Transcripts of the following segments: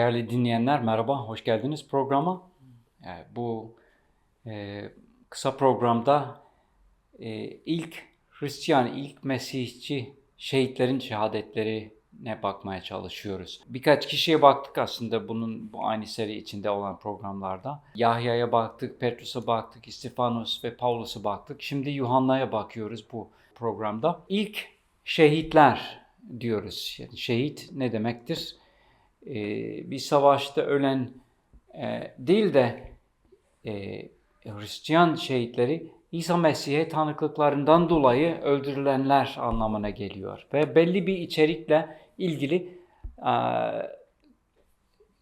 Değerli dinleyenler merhaba, hoş geldiniz programa. Ee, Bu e, kısa programda e, ilk Hristiyan, ilk Mesihçi şehitlerin şehadetlerine bakmaya çalışıyoruz. Birkaç kişiye baktık aslında bunun bu aynı seri içinde olan programlarda. Yahya'ya baktık, Petrus'a baktık, İstifanos ve Paulus'a baktık. Şimdi Yuhanna'ya bakıyoruz bu programda. İlk şehitler diyoruz. Yani şehit ne demektir? E, bir savaşta ölen e, değil de e, Hristiyan şehitleri İsa Mesih'e tanıklıklarından dolayı öldürülenler anlamına geliyor. Ve belli bir içerikle ilgili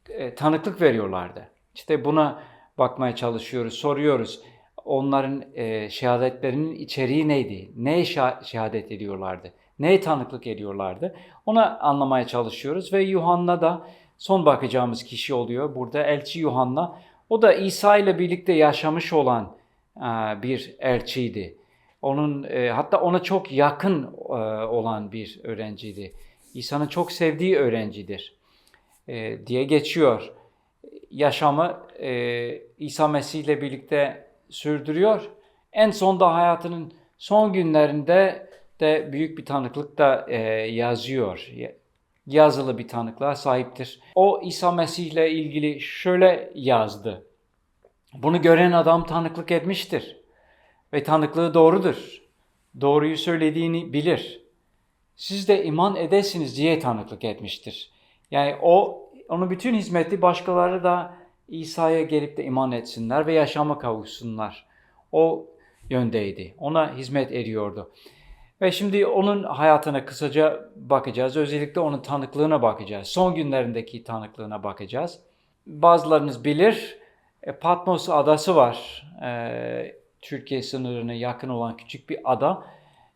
e, tanıklık veriyorlardı. İşte buna bakmaya çalışıyoruz, soruyoruz. Onların e, şehadetlerinin içeriği neydi? Şa- şehadet ediyorlardı? Neye tanıklık ediyorlardı? Ona anlamaya çalışıyoruz ve Yuhanna da son bakacağımız kişi oluyor. Burada elçi Yuhanna. O da İsa ile birlikte yaşamış olan e, bir elçiydi. Onun e, hatta ona çok yakın e, olan bir öğrenciydi. İsa'nın çok sevdiği öğrencidir diye geçiyor. Yaşamı İsa Mesih ile birlikte sürdürüyor. En sonda hayatının son günlerinde de büyük bir tanıklık da e, yazıyor. Yazılı bir tanıklığa sahiptir. O İsa Mesih ile ilgili şöyle yazdı. Bunu gören adam tanıklık etmiştir. Ve tanıklığı doğrudur. Doğruyu söylediğini bilir. Siz de iman edesiniz diye tanıklık etmiştir. Yani o onun bütün hizmeti başkaları da İsa'ya gelip de iman etsinler ve yaşama kavuşsunlar. O yöndeydi. Ona hizmet ediyordu. Ve şimdi onun hayatına kısaca bakacağız. Özellikle onun tanıklığına bakacağız. Son günlerindeki tanıklığına bakacağız. Bazılarınız bilir e, Patmos adası var. E, Türkiye sınırına yakın olan küçük bir ada.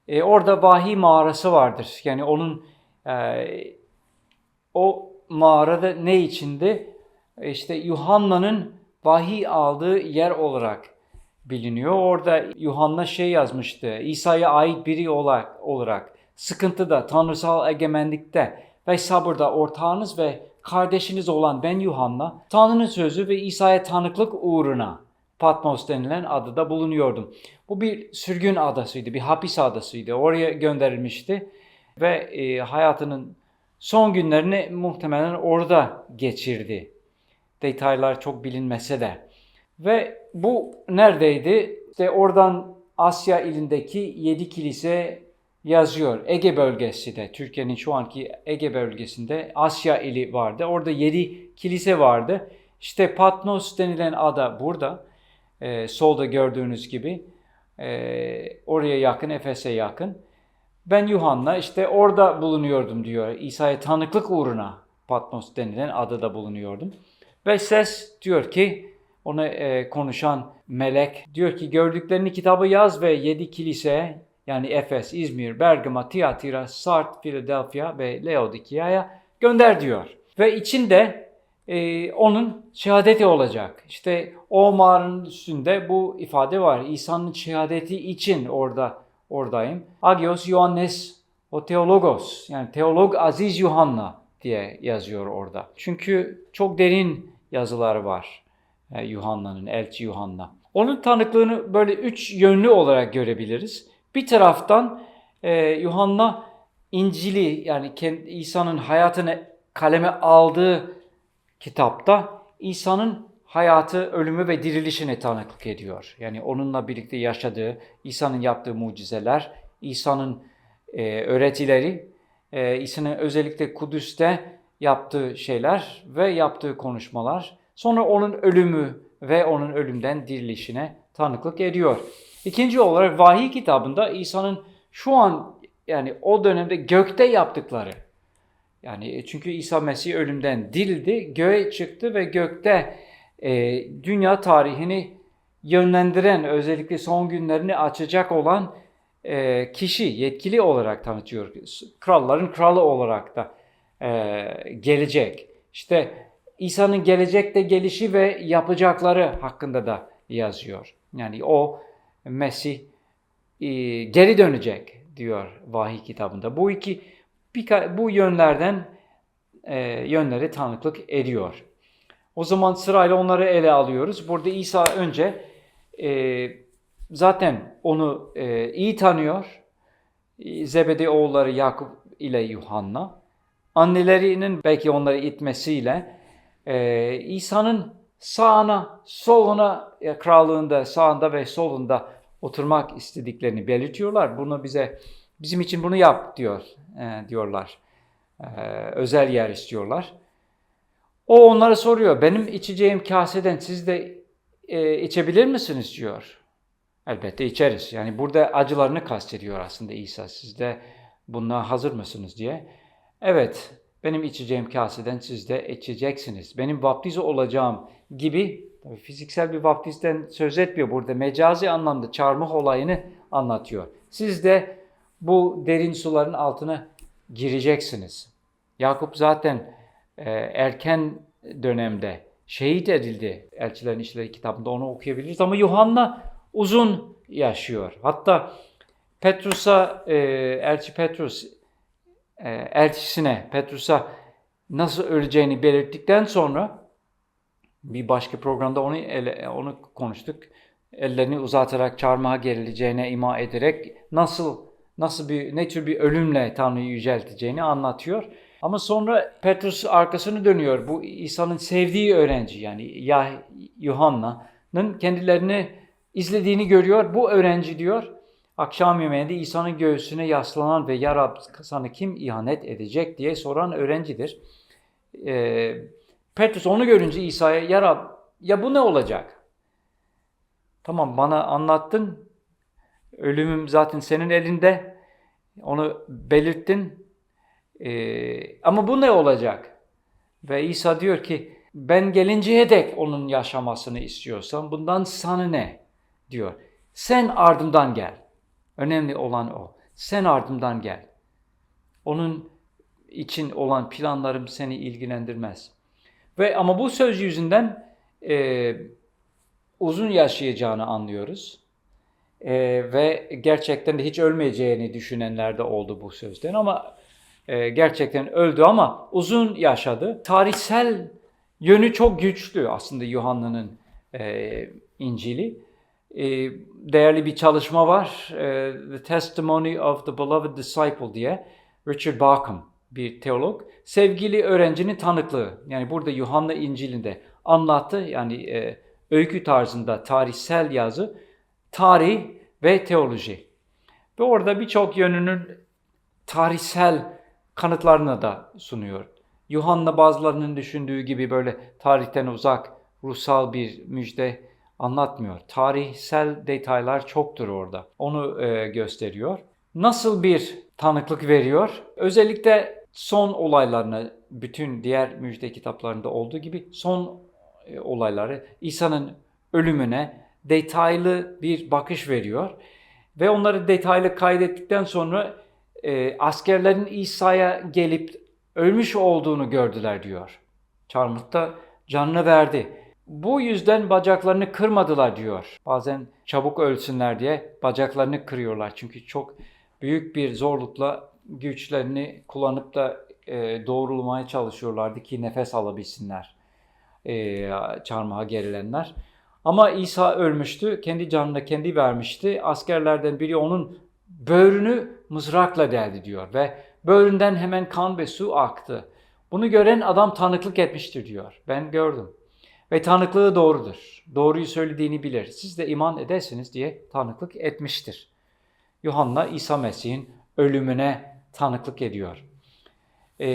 E, orada vahiy mağarası vardır. Yani onun o mağarada ne içinde? İşte Yuhanna'nın vahiy aldığı yer olarak biliniyor. Orada Yuhanna şey yazmıştı. İsa'ya ait biri olarak, sıkıntıda, tanrısal egemenlikte ve sabırda ortağınız ve kardeşiniz olan ben Yuhanna, Tanrı'nın sözü ve İsa'ya tanıklık uğruna Patmos denilen adada bulunuyordum. Bu bir sürgün adasıydı, bir hapis adasıydı. Oraya gönderilmişti ve e, hayatının son günlerini muhtemelen orada geçirdi. Detaylar çok bilinmese de. Ve bu neredeydi? İşte oradan Asya ilindeki yedi kilise yazıyor. Ege bölgesi de, Türkiye'nin şu anki Ege bölgesinde Asya ili vardı. Orada yedi kilise vardı. İşte Patmos denilen ada burada. Ee, solda gördüğünüz gibi. Ee, oraya yakın, Efes'e yakın. Ben Yuhanna işte orada bulunuyordum diyor. İsa'ya tanıklık uğruna Patmos denilen adada bulunuyordum. Ve ses diyor ki ona e, konuşan melek diyor ki gördüklerini kitaba yaz ve yedi kilise yani Efes, İzmir, Bergama, Tiyatira, Sart, Philadelphia ve Laodikia'ya gönder diyor. Ve içinde e, onun şehadeti olacak. İşte o mağaranın üstünde bu ifade var. İsa'nın şehadeti için orada oradayım. Agios Ioannes o teologos yani teolog Aziz Yuhanna diye yazıyor orada. Çünkü çok derin yazıları var Yuhanna'nın, elçi Yuhanna. Onun tanıklığını böyle üç yönlü olarak görebiliriz. Bir taraftan e, Yuhanna İncil'i yani İsa'nın hayatını kaleme aldığı kitapta İsa'nın hayatı, ölümü ve dirilişine tanıklık ediyor. Yani onunla birlikte yaşadığı, İsa'nın yaptığı mucizeler, İsa'nın e, öğretileri, e, İsa'nın özellikle Kudüs'te yaptığı şeyler ve yaptığı konuşmalar, sonra onun ölümü ve onun ölümden dirilişine tanıklık ediyor. İkinci olarak vahiy kitabında İsa'nın şu an yani o dönemde gökte yaptıkları, yani çünkü İsa Mesih ölümden dirildi, göğe çıktı ve gökte e, dünya tarihini yönlendiren, özellikle son günlerini açacak olan e, kişi, yetkili olarak tanıtıyor. Kralların kralı olarak da e, gelecek. İşte İsa'nın gelecekte gelişi ve yapacakları hakkında da yazıyor. Yani o Mesih e, geri dönecek diyor vahiy kitabında. Bu iki bu yönlerden e, yönleri tanıklık ediyor. O zaman sırayla onları ele alıyoruz. Burada İsa önce e, zaten onu iyi tanıyor. Zebedi oğulları Yakup ile Yuhanna. Annelerinin belki onları itmesiyle e, İsa'nın sağına, soluna, e, krallığında sağında ve solunda oturmak istediklerini belirtiyorlar. Bunu bize bizim için bunu yap diyor e, diyorlar. E, özel yer istiyorlar. O onlara soruyor. Benim içeceğim kaseden siz de e, içebilir misiniz diyor. Elbette içeriz. Yani burada acılarını kastediyor aslında İsa. Siz de buna hazır mısınız diye. Evet, benim içeceğim kaseden siz de içeceksiniz. Benim vaftiz olacağım gibi tabii fiziksel bir vaftizden söz etmiyor burada. Mecazi anlamda çarmıh olayını anlatıyor. Siz de bu derin suların altına gireceksiniz. Yakup zaten e, erken dönemde şehit edildi. Elçilerin İşleri kitabında onu okuyabiliriz. Ama Yuhanna uzun yaşıyor. Hatta Petrus'a, e, Elçi Petrus e, elçisine, Petrus'a nasıl öleceğini belirttikten sonra bir başka programda onu ele, onu konuştuk. Ellerini uzatarak çarmıha gerileceğine ima ederek nasıl nasıl bir ne tür bir ölümle Tanrı'yı yücelteceğini anlatıyor. Ama sonra Petrus arkasını dönüyor. Bu İsa'nın sevdiği öğrenci yani ya Yuhanna'nın kendilerini izlediğini görüyor. Bu öğrenci diyor akşam yemeğinde İsa'nın göğsüne yaslanan ve ya Rab sana kim ihanet edecek diye soran öğrencidir. Ee, Petrus onu görünce İsa'ya ya Rab ya bu ne olacak? Tamam bana anlattın. Ölümüm zaten senin elinde. Onu belirttin. Ee, ama bu ne olacak? Ve İsa diyor ki ben gelinceye dek onun yaşamasını istiyorsam bundan sana ne? diyor. Sen ardımdan gel. Önemli olan o. Sen ardımdan gel. Onun için olan planlarım seni ilgilendirmez. Ve ama bu söz yüzünden e, uzun yaşayacağını anlıyoruz. E, ve gerçekten de hiç ölmeyeceğini düşünenler de oldu bu sözden ama e, gerçekten öldü ama uzun yaşadı. Tarihsel yönü çok güçlü aslında Yuhanna'nın e, İncil'i. E, değerli bir çalışma var. E, the Testimony of the Beloved Disciple diye Richard Bauckham bir teolog. Sevgili öğrencinin tanıklığı. Yani burada Yuhanna İncil'inde anlattı. Yani e, öykü tarzında tarihsel yazı, tarih ve teoloji. Ve orada birçok yönünün tarihsel kanıtlarını da sunuyor. Yuhanna bazılarının düşündüğü gibi böyle tarihten uzak, ruhsal bir müjde anlatmıyor. Tarihsel detaylar çoktur orada. Onu e, gösteriyor. Nasıl bir tanıklık veriyor? Özellikle son olaylarını bütün diğer müjde kitaplarında olduğu gibi son e, olayları İsa'nın ölümüne detaylı bir bakış veriyor. Ve onları detaylı kaydettikten sonra e, askerlerin İsa'ya gelip ölmüş olduğunu gördüler diyor. Çarmıhta canını verdi. Bu yüzden bacaklarını kırmadılar diyor. Bazen çabuk ölsünler diye bacaklarını kırıyorlar. Çünkü çok büyük bir zorlukla güçlerini kullanıp da e, doğrulmaya çalışıyorlardı ki nefes alabilsinler. E, çarmıha gerilenler. Ama İsa ölmüştü. Kendi canını kendi vermişti. Askerlerden biri onun böğrünü mızrakla deldi diyor ve böğründen hemen kan ve su aktı. Bunu gören adam tanıklık etmiştir diyor. Ben gördüm. Ve tanıklığı doğrudur. Doğruyu söylediğini bilir. Siz de iman edersiniz diye tanıklık etmiştir. Yuhanna İsa Mesih'in ölümüne tanıklık ediyor. Ee,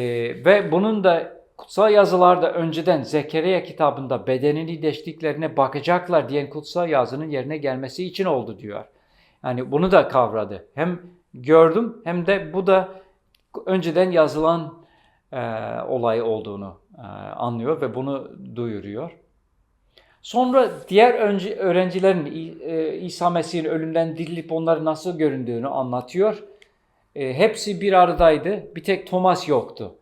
ve bunun da kutsal yazılarda önceden Zekeriya kitabında bedenini deştiklerine bakacaklar diyen kutsal yazının yerine gelmesi için oldu diyor. Yani bunu da kavradı. Hem gördüm hem de bu da önceden yazılan e, olay olduğunu e, anlıyor ve bunu duyuruyor. Sonra diğer önce, öğrencilerin e, İsa Mesih'in ölümden dirilip onları nasıl göründüğünü anlatıyor. E, hepsi bir aradaydı. Bir tek Thomas yoktu.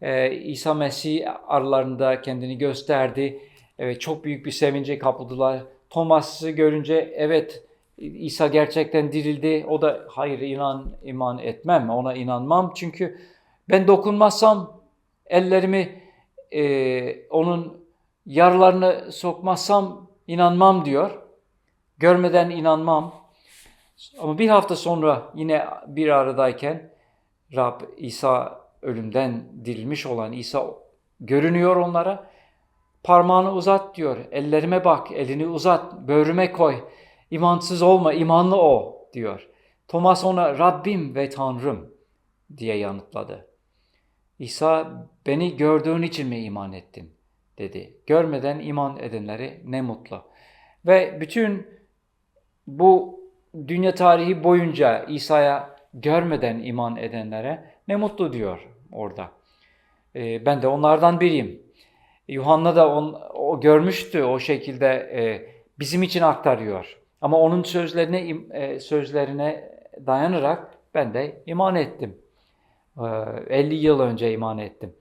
E, İsa Mesih aralarında kendini gösterdi. Evet, çok büyük bir sevince kapıldılar. Thomas'ı görünce evet İsa gerçekten dirildi. O da hayır inan iman etmem, ona inanmam. Çünkü ben dokunmazsam ellerimi e, onun yaralarını sokmazsam inanmam diyor. Görmeden inanmam. Ama bir hafta sonra yine bir aradayken Rab İsa ölümden dirilmiş olan İsa görünüyor onlara. Parmağını uzat diyor. Ellerime bak, elini uzat, böğrüme koy. İmansız olma, imanlı o diyor. Thomas ona Rabbim ve Tanrım diye yanıtladı. İsa beni gördüğün için mi iman ettin dedi. Görmeden iman edenleri ne mutlu. Ve bütün bu dünya tarihi boyunca İsa'ya görmeden iman edenlere ne mutlu diyor orada. E, ben de onlardan biriyim. Yuhanna da on, o görmüştü o şekilde e, bizim için aktarıyor. Ama onun sözlerine e, sözlerine dayanarak ben de iman ettim. E, 50 yıl önce iman ettim.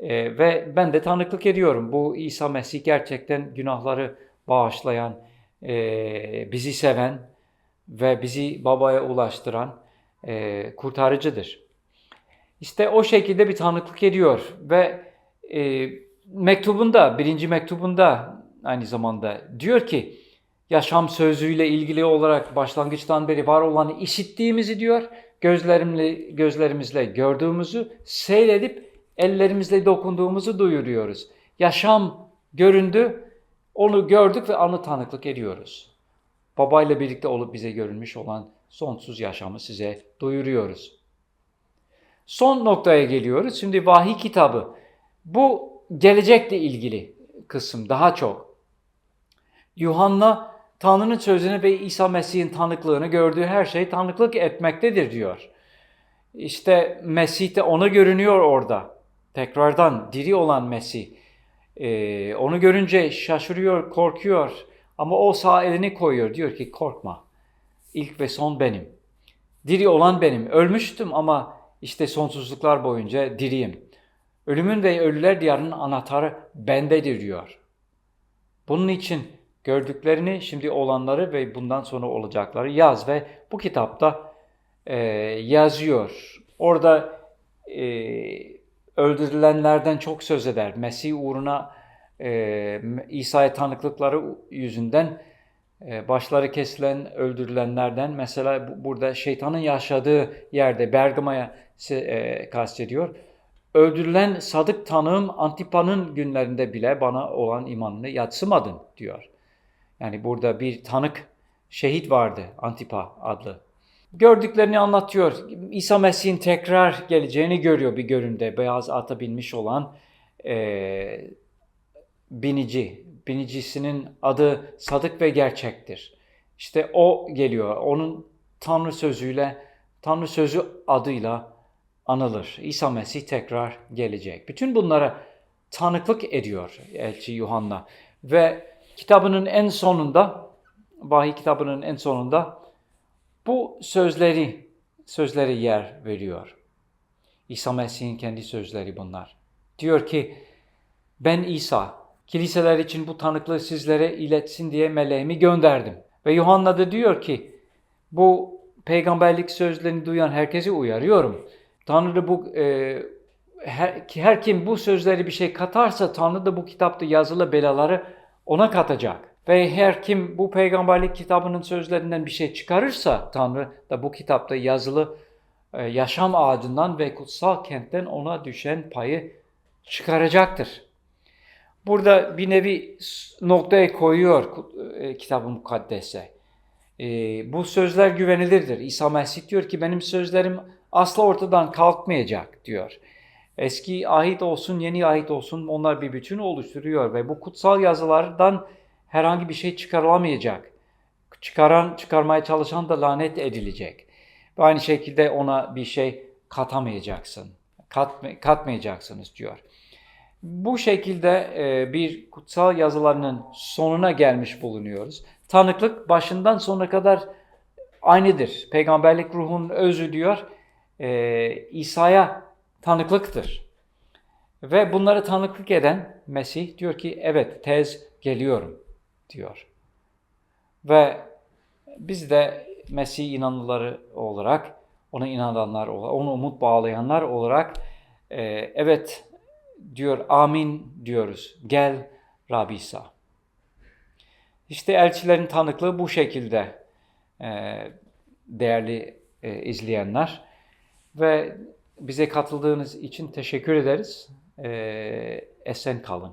E, ve ben de tanıklık ediyorum. Bu İsa Mesih gerçekten günahları bağışlayan, e, bizi seven ve bizi babaya ulaştıran e, kurtarıcıdır. İşte o şekilde bir tanıklık ediyor ve e, mektubunda, birinci mektubunda aynı zamanda diyor ki yaşam sözüyle ilgili olarak başlangıçtan beri var olanı işittiğimizi diyor, gözlerimle, gözlerimizle gördüğümüzü seyredip ellerimizle dokunduğumuzu duyuruyoruz. Yaşam göründü, onu gördük ve anı tanıklık ediyoruz. Babayla birlikte olup bize görünmüş olan sonsuz yaşamı size duyuruyoruz. Son noktaya geliyoruz. Şimdi vahiy kitabı. Bu gelecekle ilgili kısım daha çok. Yuhanna Tanrı'nın sözünü ve İsa Mesih'in tanıklığını gördüğü her şey tanıklık etmektedir diyor. İşte Mesih de ona görünüyor orada. Tekrardan diri olan Mesih. Ee, onu görünce şaşırıyor, korkuyor. Ama o sağ elini koyuyor. Diyor ki korkma. İlk ve son benim. Diri olan benim. Ölmüştüm ama işte sonsuzluklar boyunca diriyim. Ölümün ve ölüler diyarının anahtarı bendedir diyor. Bunun için gördüklerini, şimdi olanları ve bundan sonra olacakları yaz ve bu kitapta e, yazıyor. Orada e, öldürülenlerden çok söz eder. Mesih uğruna e, İsa'ya tanıklıkları yüzünden e, başları kesilen, öldürülenlerden mesela bu, burada şeytanın yaşadığı yerde Bergama'ya e, kastediyor. Öldürülen sadık tanığım Antipa'nın günlerinde bile bana olan imanını yatsımadın diyor. Yani burada bir tanık şehit vardı Antipa adlı. Gördüklerini anlatıyor. İsa Mesih'in tekrar geleceğini görüyor bir göründe. Beyaz ata binmiş olan e, binici. Binicisinin adı sadık ve gerçektir. İşte o geliyor. Onun Tanrı sözüyle, Tanrı sözü adıyla anılır. İsa Mesih tekrar gelecek. Bütün bunlara tanıklık ediyor elçi Yuhanna. Ve kitabının en sonunda, vahiy kitabının en sonunda bu sözleri, sözleri yer veriyor. İsa Mesih'in kendi sözleri bunlar. Diyor ki, ben İsa, kiliseler için bu tanıklığı sizlere iletsin diye meleğimi gönderdim. Ve Yuhanna da diyor ki, bu peygamberlik sözlerini duyan herkesi uyarıyorum. Tanrı bu e, her, her kim bu sözleri bir şey katarsa Tanrı da bu kitapta yazılı belaları ona katacak. Ve her kim bu peygamberlik kitabının sözlerinden bir şey çıkarırsa Tanrı da bu kitapta yazılı e, yaşam ağacından ve kutsal kentten ona düşen payı çıkaracaktır. Burada bir nevi noktaya koyuyor e, kitabı mukaddese. E, bu sözler güvenilirdir. İsa Mesih diyor ki benim sözlerim asla ortadan kalkmayacak diyor. Eski ahit olsun, yeni ahit olsun onlar bir bütün oluşturuyor ve bu kutsal yazılardan herhangi bir şey çıkarılamayacak. Çıkaran, çıkarmaya çalışan da lanet edilecek. Ve aynı şekilde ona bir şey katamayacaksın. Kat, katmayacaksınız diyor. Bu şekilde e, bir kutsal yazılarının sonuna gelmiş bulunuyoruz. Tanıklık başından sonuna kadar aynıdır. Peygamberlik ruhunun özü diyor. E, İsa'ya tanıklıktır. Ve bunları tanıklık eden Mesih diyor ki evet tez geliyorum diyor. Ve biz de Mesih inanlıları olarak, ona inananlar olarak, ona umut bağlayanlar olarak e, evet diyor amin diyoruz. Gel Rabbi. İşte elçilerin tanıklığı bu şekilde e, değerli e, izleyenler. Ve bize katıldığınız için teşekkür ederiz. E, esen kalın.